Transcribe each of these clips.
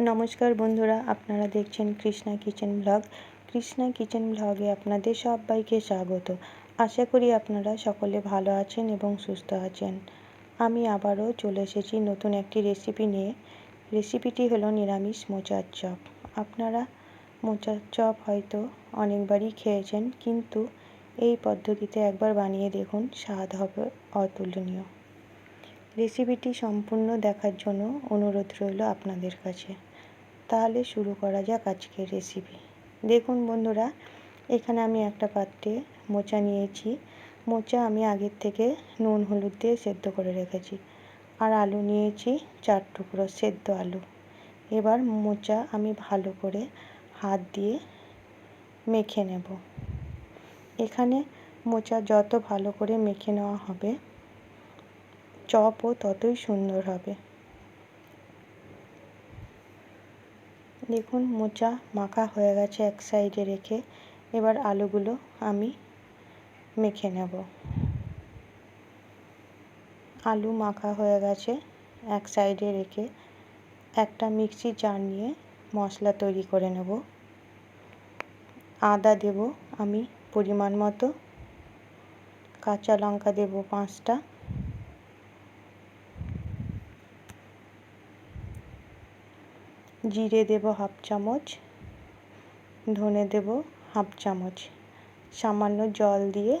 নমস্কার বন্ধুরা, আপনারা দেখছেন Krishna kitchen blog. Krishna kitchen ব্লগে আপনাদের সবাইকে স্বাগত। আশা করি আপনারা সকলে ভালো আছেন এবং সুস্থ আছেন। আমি আবারও চলে এসেছি নতুন একটি রেসিপি নিয়ে। রেসিপিটি হলো নিরামিষ মোচার চপ। আপনারা মোচার চপ হয়তো অনেকবারই খেয়েছেন, কিন্তু এই পদ্ধতিতে একবার বানিয়ে দেখুন, স্বাদ হবে অতুলনীয়। রেসিপিটি সম্পূর্ণ দেখার জন্য অনুরোধ রইল আপনাদের কাছে। তাহলে শুরু করা যাক আজকের রেসিপি দেখুন বন্ধুরা, এখানে আমি একটা পাত্রে মোচা নিয়েছি। মোচা আমি আগের থেকে নুন, হলুদ দিয়ে সেদ্ধ করে রেখেছি। আর আলু নিয়েছি চার টুকরো সেদ্ধ আলু। এবার মোচা আমি ভালো করে হাত দিয়ে মেখে নেব। এখানে মোচা যত ভালো করে মেখে নেওয়া হবে, চপও ততই সুন্দর হবে। দেখুন, মোচা মাখা হয়ে গেছে এক সাইডে রেখে। এবার আলুগুলো আমি মেখে নেব। আলু মাখা হয়ে গেছে এক সাইডে রেখে। একটা মিক্সি জার নিয়ে মশলা তৈরি করে নেব। আদা দেব আমি পরিমাণ মতো। কাঁচা লঙ্কা দেব পাঁচটা। জিরে দেব হাফ চামচ, ধনে দেব হাফ চামচ। সামান্য জল দিয়ে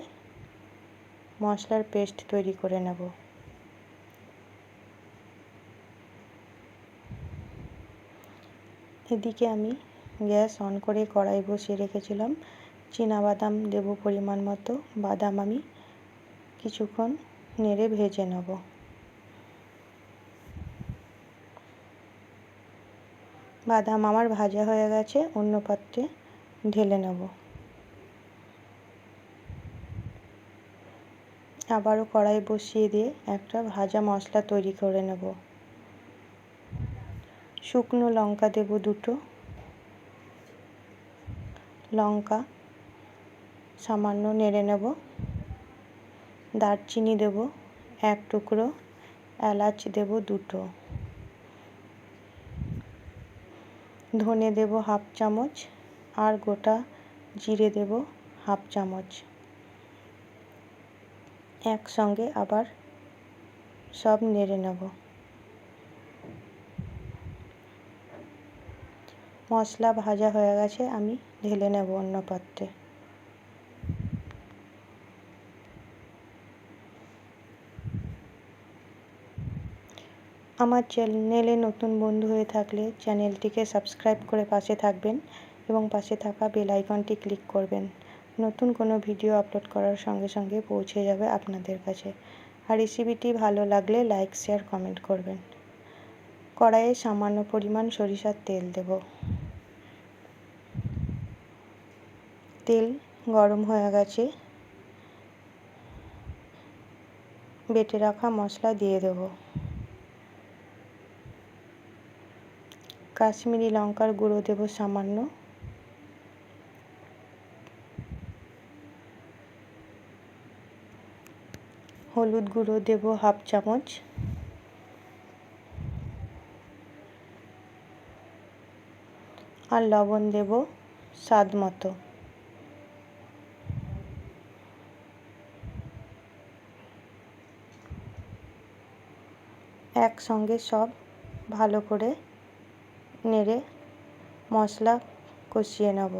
মশলার পেস্ট তৈরি করে নেব। এদিকে আমি গ্যাস অন করে কড়াই বসিয়ে রেখেছিলাম। বাদাম দেব পরিমাণ মতো, বাদাম আমি কিছুক্ষণ নেড়ে ভেজে নেব। বাদাম আমার ভাজা হয়ে গেছে, অন্য পাত্রে ঢেলে নেব। আবারও কড়াই বসিয়ে দিয়ে একটা ভাজা মশলা তৈরি করে নেব। শুকনো লঙ্কা দেব দুটো। লঙ্কা সামান্য নেড়ে নেব। দারচিনি দেব এক টুকরো। এলাচ দেব দুটো। ধনে দেব হাফ চামচ আর গোটা জিরে দেব হাফ চামচ। একসঙ্গে আবার সব নেড়ে নেব। মশলা ভাজা হয়ে গেছে, আমি ঢেলে নেব অন্য পাত্রে। আমার চ্যানেলে নতুন বন্ধু হয়ে থাকলে চ্যানেলটিকে সাবস্ক্রাইব করে পাশে থাকবেন এবং পাশে থাকা বেল আইকনটি ক্লিক করবেন। নতুন কোনো ভিডিও আপলোড করার সঙ্গে সঙ্গে পৌঁছে যাবে আপনাদের কাছে। আর রেসিপিটি ভালো লাগলে লাইক, শেয়ার, কমেন্ট করবেন। কড়াইয়ে সামান্য পরিমাণ সরিষার তেল দেব। তেল গরম হয়ে গেছে। বেটে রাখা মশলা দিয়ে দেবো। কাশ্মীরি লঙ্কার গুঁড়ো দেব সামান্য। হলুদ গুঁড়ো দেব হাফ চামচ। আর লবণ দেব স্বাদ মতো। একসঙ্গে সব ভালো করে নেড়ে মশলা কষিয়ে নেব।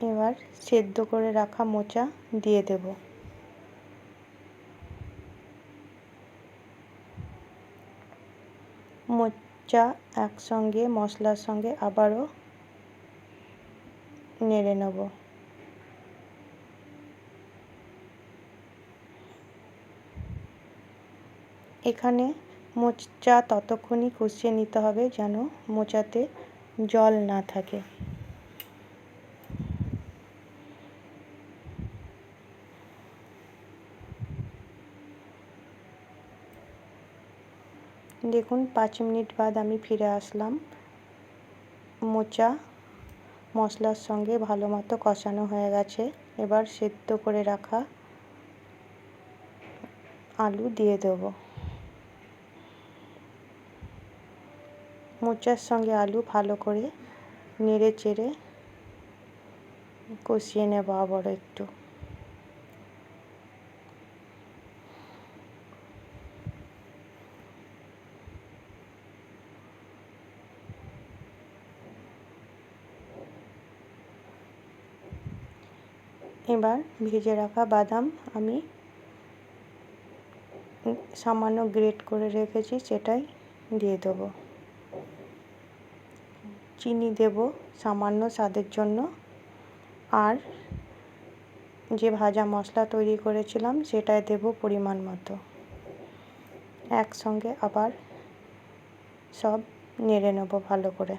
এবার সেদ্ধ করে রাখা মোচা দিয়ে দেবো। মোচা একসঙ্গে, মশলার সঙ্গে আবারও নেড়ে নেব। এখানে মোচা ততক্ষণই কষিয়ে নিতে হবে যেন মোচাতে জল না থাকে। দেখুন, পাঁচ মিনিট বাদ আমি ফিরে আসলাম। মোচা মশলার সঙ্গে ভালো মতো কষানো হয়ে গেছে। এবার সেদ্ধ করে রাখা আলু দিয়ে দেবো। মোচার সঙ্গে আলু ভালো করে নেড়ে চেড়ে কষিয়ে নেব আবার একটু। এবার ভেজে রাখা বাদাম আমি সামান্য গ্রেট করে রেখেছি, সেটাই দিয়ে দেবো। চিনি দেব সামান্য স্বাদের জন্য। আর যে ভাজা মশলা তৈরি করেছিলাম, সেটাই দেব পরিমাণ মতো। একসঙ্গে আবার সব নেড়ে নেব ভালো করে।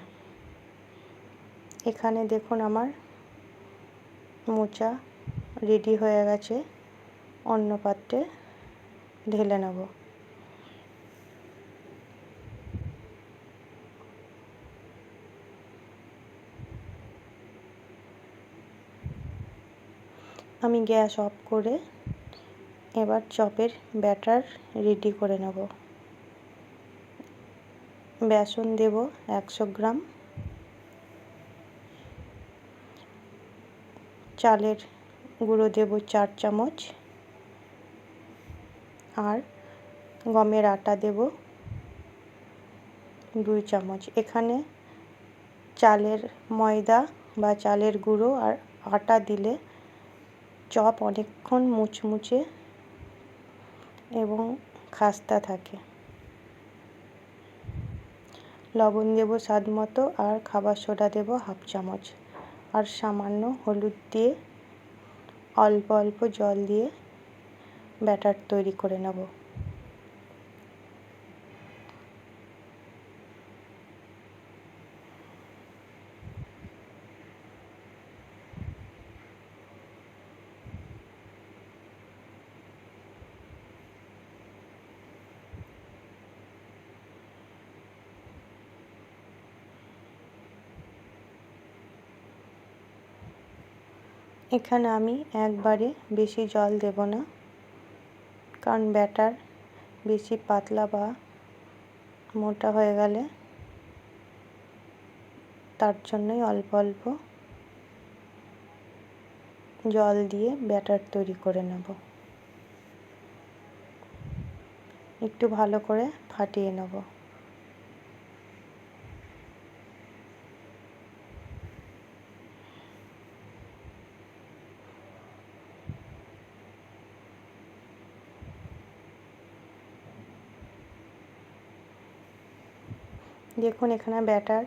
এখানে দেখুন আমার মোচা রেডি হয়ে গেছে। অন্য পাত্রে ঢেলে নেব। আমি গ্যাস অফ করে এবার চপের ব্যাটার রেডি করে নেব। বেসন দেব একশো গ্রাম। চালের গুঁড়ো দেব চার চামচ। আর গমের আটা দেব দুই চামচ। এখানে চালের ময়দা বা চালের গুঁড়ো আর আটা দিলে চপ অনেকক্ষণ মুচমুচে এবং খাস্তা থাকে। লবণ দেব স্বাদ মতো আর খাবার সোডা দেব হাফ চামচ। আর সামান্য হলুদ দিয়ে অল্প অল্প জল দিয়ে ব্যাটার তৈরি করে নেব। এখানে আমি একবারে বেশি জল দেব না, কারণ ব্যাটার বেশি পাতলা বা মোটা হয়ে গেলে তার জন্যই অল্প অল্প জল দিয়ে ব্যাটার তৈরি করে নেব। একটু ভালো করে ফাটিয়ে নেব। দেখুন, এখানে ব্যাটার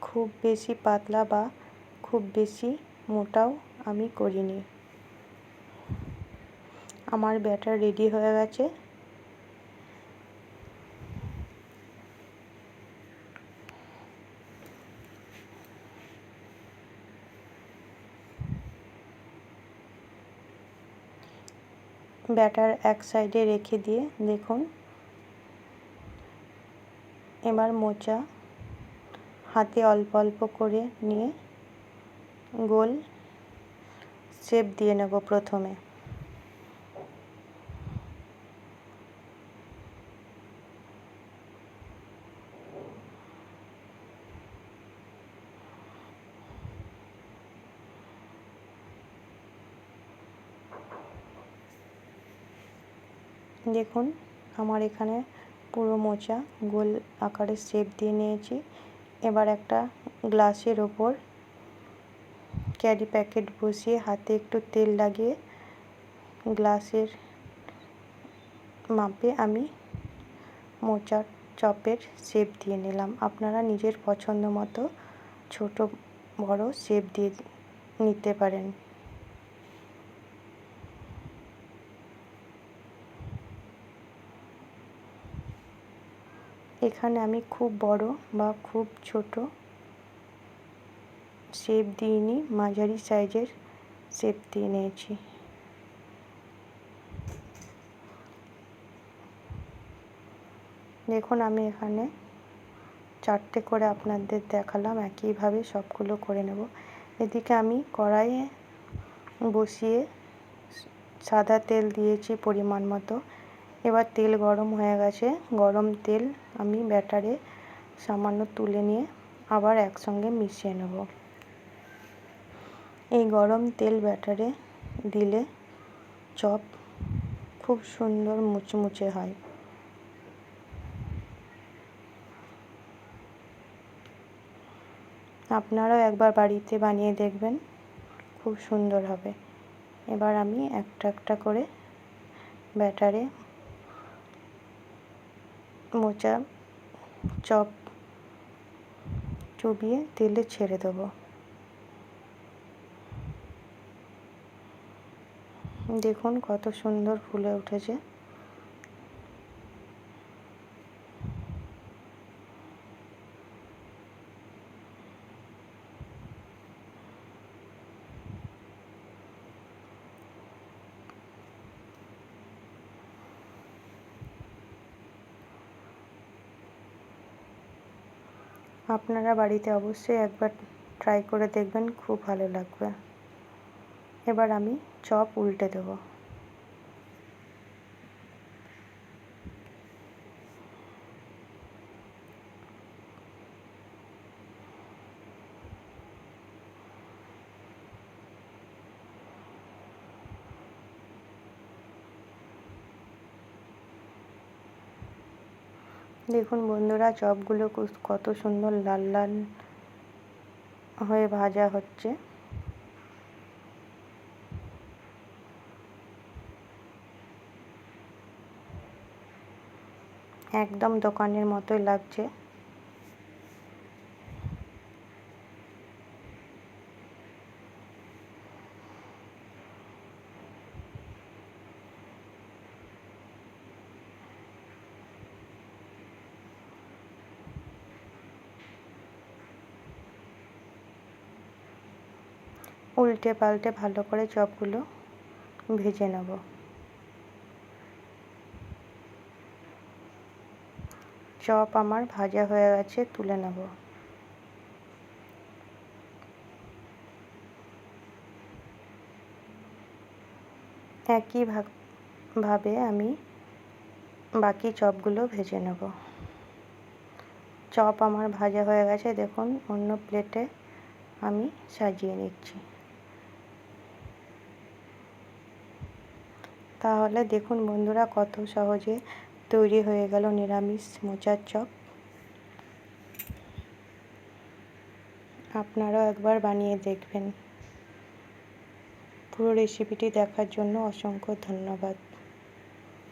খুব বেশি পাতলা বা খুব বেশি মোটাও আমি করিনি। আমার ব্যাটার রেডি হয়ে গেছে। ব্যাটার এক সাইডে রেখে দিয়ে দেখুন। এবার মোচা হাতে অল্প অল্প করে নিয়ে গোল শেপ দিয়ে নেব প্রথমে। দেখুন, আমার এখানে পুরো মোচা, গোল আকারে শেপ দিয়ে নিয়েছি। এবার একটা গ্লাসের ওপর ক্যারি প্যাকেট বসিয়ে হাতে একটু তেল লাগিয়ে গ্লাসের মাপে আমি মোচার চপের শেপ দিয়ে নিলাম। আপনারা নিজের পছন্দ মতো ছোটো বড় শেপ দিয়ে নিতে পারেন। এখানে আমি খুব বড় বা খুব ছোট শেপ দিইনি, মাঝারি সাইজের শেপ দিয়ে নিয়েছি। দেখুন, আমি এখানে চারটে করে আপনাদের দেখালাম, একইভাবে সবগুলো করে নেব। এদিকে আমি কড়াইয়ে বসিয়ে সাদা তেল দিয়েছি পরিমাণ মতো। এবার তেল গরম হয়ে গেছে। গরম তেল আমি ব্যাটারে সামান্য তুলে নিয়ে আবার একসঙ্গে মিশিয়ে নেব। এই গরম তেল ব্যাটারে দিলে চপ খুব সুন্দর মুচমুচে হয়। আপনারাও একবার বাড়িতে বানিয়ে দেখবেন, খুব সুন্দর হবে। এবার আমি একটা একটা করে ব্যাটারে মোচা চপ চুবিয়ে তেলে ছেড়ে দেবো। দেখুন কত সুন্দর ফুলে উঠেছে। আপনারা বাড়িতে অবশ্যই একবার ট্রাই করে দেখবেন, খুব ভালো লাগবে। এবার আমি চপ উল্টে দেবো। দেখুন বন্ধুরা চপগুলো কত সুন্দর লাল লাল হয়ে ভাজা হচ্ছে। একদম দোকানের মতোই লাগছে। উল্টে পাল্টে ভালো করে চপগুলো ভেজে নেব। চপ আমার ভাজা হয়ে গেছে, তুলে নেব। একই ভাবে আমি বাকি চপগুলো ভেজে নেব। চপ আমার ভাজা হয়ে গেছে, দেখুন, অন্য প্লেটে আমি সাজিয়ে নিচ্ছি। তাহলে দেখুন বন্ধুরা কত সহজে তৈরি হয়ে গেল নিরামিষ মোচার চপ। আপনারাও একবার বানিয়ে দেখবেন। পুরো রেসিপিটি দেখার জন্য অসংখ্য ধন্যবাদ।